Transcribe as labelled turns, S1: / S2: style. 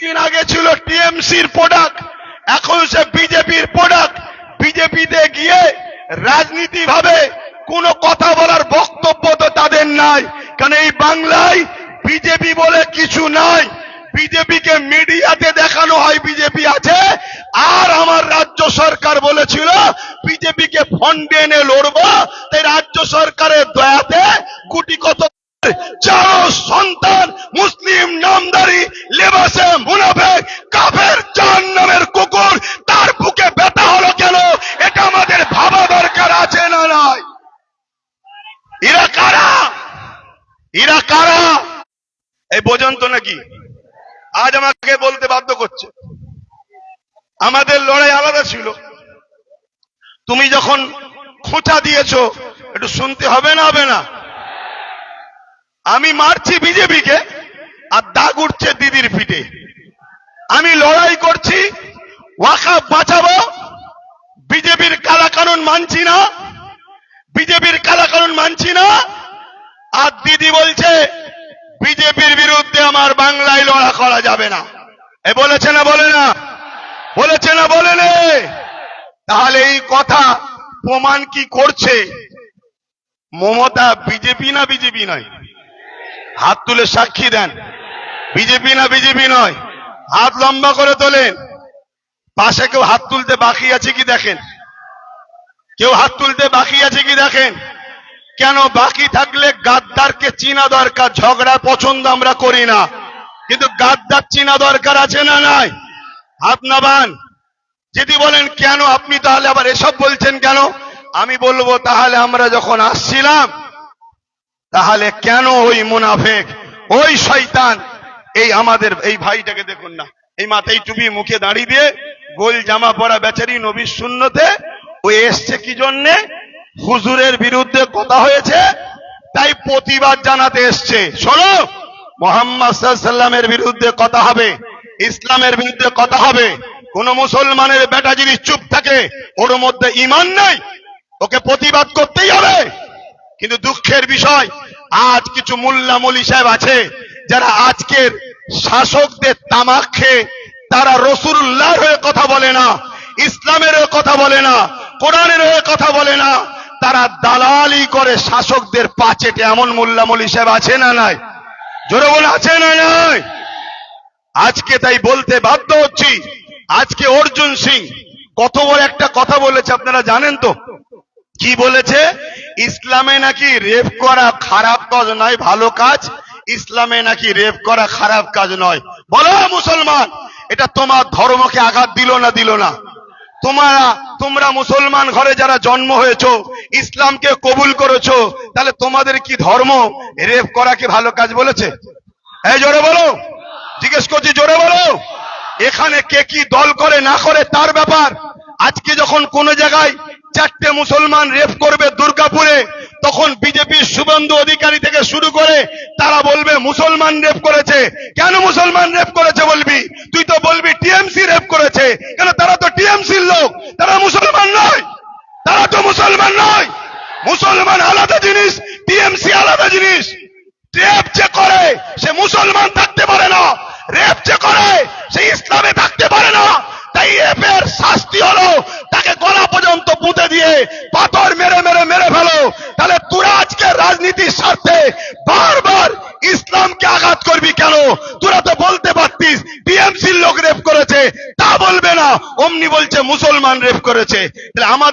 S1: দিন আগে ছিল টিএমসির প্রোডাক্ট, এখন সে বিজেপির প্রোডাক্ট। বিজেপিতে গিয়ে রাজনীতি ভাবে কোনো কথা বলার বক্তব্য তো তাদের নাই। কারণ এই বাংলায় বিজেপি বলে কিছু নাই? বিজেপিকে মিডিয়াতে দেখানো হয় বিজেপি আছে, আর আমার এরা কারা? এই বোঝেন তো নাকি? আজ আমাকে বলতে বাধ্য করছে। আমাদের লড়াই আলাদা ছিল। তুমি যখন খোঁচা দিয়েছ, একটু শুনতে হবে না হবে না? আমি মারছি বিজেপিকে আর দাগ উঠছে দিদির পিঠে। আমি লড়াই করছি, ওয়াকা বাঁচাবো। বিজেপির কালা কানুন মানছি না। বিজেপির কালা কানুন মানছি না আর দিদি বলছে বিজেপির বিরুদ্ধে আমার বাংলায় লড়া করা যাবে না। এ বলেছে না বলে না? বলেছে না বলে তাহলে এই কথা প্রমাণ কি করছে? মমতা বিজেপি না বিজেপি নয়? হাত তুলে সাক্ষী দেন। বিজেপি না বিজেপি নয়? হাত লম্বা করে তোলেন। পাশে কেউ হাত তুলতে বাকি আছে কি দেখেন? কেউ হাত তুলতে বাকি আছে কি দেখেন? কেন বাকি থাকলে গাদ্দারকে চিনা দরকার? ঝগড়া পছন্দ আমরা করি না। কিন্তু গাদ্দার চিনা দরকার আছে না নাই? হাত যদি বলেন, কেন আপনি তাহলে আবার এসব বলছেন কেন? আমি বলব, তাহলে আমরা যখন আসছিলাম, তাহলে কেন ওই মুনাফেক, ওই শয়তান, এই আমাদের, এই ভাইটাকে দেখুন না, এই মাথায় টুপি, মুখে দাঁড়িয়ে দিয়ে গোল জামা পরা বেচারি নবীর শূন্যতে ও এসছে কি জন্যে? হুজুরের বিরুদ্ধে কথা হয়েছে, তাই প্রতিবাদ জানাতে এসছে। শোনো মোহাম্মদ বিরুদ্ধে কথা হবে, ইসলামের বিরুদ্ধে কথা হবে। কোন মুসলমানের বেটা যদি চুপ থাকে, ওর মধ্যে ইমান নেই, ওকে প্রতিবাদ করতেই হবে। কিন্তু দুঃখের বিষয়, আজ কিছু মোল্লা মলি সাহেব আছে, যারা আজকের শাসকদের তামাক খেয়ে তারা রসুল্লাহর হয়ে কথা বলে না, ইসলামের কথা বলে না, কোরআনের হয়ে কথা বলে না। তারা দালালি করে শাসকদের পাচেটে এমন মোল্লা মলি সাহেব আছে না নাই? জোরে বলে আছে না আজকে তাই বলতে বাধ্য হচ্ছি। আজকে অর্জুন সিং কত বড় একটা কথা বলেছে, আপনারা জানেন তো? কি বলেছে? ইসলামে নাকি রেপ করা খারাপ কাজ নয়, ভালো কাজ। ইসলামে নাকি রেপ করা খারাপ কাজ নয়। বলো মুসলমান, এটা তোমার ধর্মকে আঘাত দিল না দিল না? তোমরা তোমরা মুসলমান ঘরে যারা জন্ম হয়েছো ইসলামকে কবুল করেছ, তাহলে তোমাদের কি ধর্ম? রেপ করা কি ভালো কাজ বলেছে? এই জোরে বলো। জিজ্ঞেস করছি, জোরে বলো। এখানে কে কি দল করে, না করে, তার ব্যাপার। আজকে যখন কোন জায়গায় চারটে মুসলমান রেপ করবে দুর্গাপুরে, তখন বিজেপির শুভেন্দু অধিকারী থেকে শুরু করে তারা বলবে, মুসলমান রেপ করেছে। কেন মুসলমান রেপ করেছে বলবি? তুই তো বলবি, টিএমসি রেপ করেছে। কেন তারা তো টিএমসির লোক তারা মুসলমান নয় তারা তো মুসলমান নয় মুসলমান আলাদা জিনিস, টিএমসি আলাদা জিনিস। রেপ যে করে, সে মুসলমান থাকতে পারে না। রেপ যে করে, সে ইসলামে থাকতে পারে না। তাই রেপের শাস্তি হলো, তাকে গলা পর্যন্ত পুঁতে দিয়ে পাথর মেরে মেরে মেরে ফেলো। তাহলে তোরা আজকে রাজনীতির স্বার্থে বারবার ইসলামকে আঘাত করবি কেন? তোরা তো বলতে পারতিস, টিএমসির লোক রেপ করেছে। তা বলবে না, অমনি বলছে মুসলমান রেপ করেছে। তাহলে আমাদের